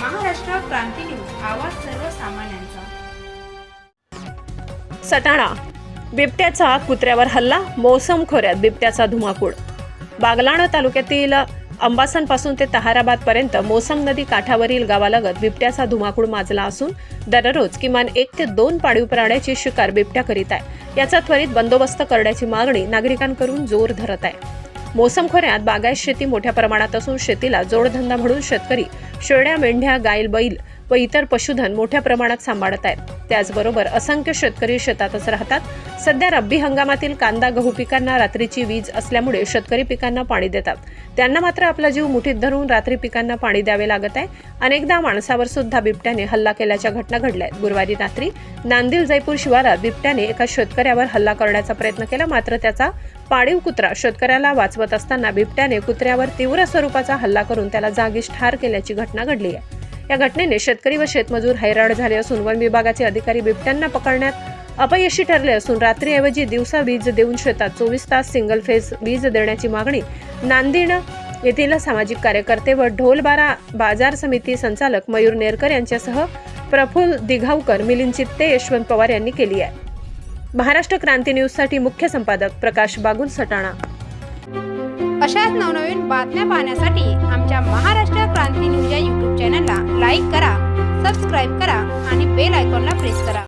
क्रांती news आवाज सर्वसामान्यांचा. सटाणा बिबट्याचा कुत्र्यावर हल्ला मोसम खोऱ्यात बिबट्याचा धुमाकूळ. बागलाणा तालुक्यातील अंबासनपासून ते तहाराबादपर्यंत मोसम नदी काठावरील गावालगत बिबट्याचा धुमाकूळ माजला असून दररोज किमान एक ते दोन पाळीव प्राण्याची शिकार बिबट्या करीत आहे. याचा त्वरित बंदोबस्त करण्याची मागणी नागरिकांकडून जोर धरत आहे. मोसम खोऱ्यात बागायत शेती मोठ्या प्रमाणात असून शेतीला जोडधंदा म्हणून शेतकरी शेळ्या मेंढ्या गायल बैल व इतर पशुधन मोठ्या प्रमाणात सांभाळत आहेत. त्याचबरोबर असंख्य शेतकरी शेतातच राहतात. सध्या रब्बी हंगामातील कांदा गहू पिकांना रात्रीची वीज असल्यामुळे शेतकरी पिकांना पाणी देतात. त्यांना मात्र आपला जीव मुठीत धरून रात्री पिकांना पाणी द्यावे लागत आहे. अनेकदा माणसावर सुद्धा बिबट्याने हल्ला केल्याच्या घटना घडल्या आहेत गुरुवारी रात्री नांदिल जयपूर शिवारात बिबट्याने एका शेतकऱ्यावर हल्ला करण्याचा प्रयत्न केला. मात्र त्याचा पाळीव कुत्रा शेतकऱ्याला वाचवत असताना बिबट्याने कुत्र्यावर तीव्र स्वरूपाचा हल्ला करून त्याला जागीच ठार केल्याची घटना घडली आहे. या घटनेने शेतकरी व शेतमजूर हैराण झाले असून वन विभागाचे अधिकारी बिबट्यांना पकडण्यात अपयशी ठरले असून रात्रीऐवजी दिवसा वीज देऊन शेतात चोवीस तास सिंगल फेज वीज देण्याची मागणी नांदिण येथील सामाजिक कार्यकर्ते व ढोलबारा बाजार समिती संचालक मयूर नेरकर यांच्यासह प्रफुल्ल दिघावकर मिलिंद चित्ते यशवंत पवार यांनी केली आहे. महाराष्ट्र क्रांती न्यूजसाठी मुख्य संपादक प्रकाश बागुल सटाणा. अशाच नवनवीन बातम्या पाहण्यासाठी आमच्या महाराष्ट्र क्रांती न्यूज या यूट्यूब चॅनलला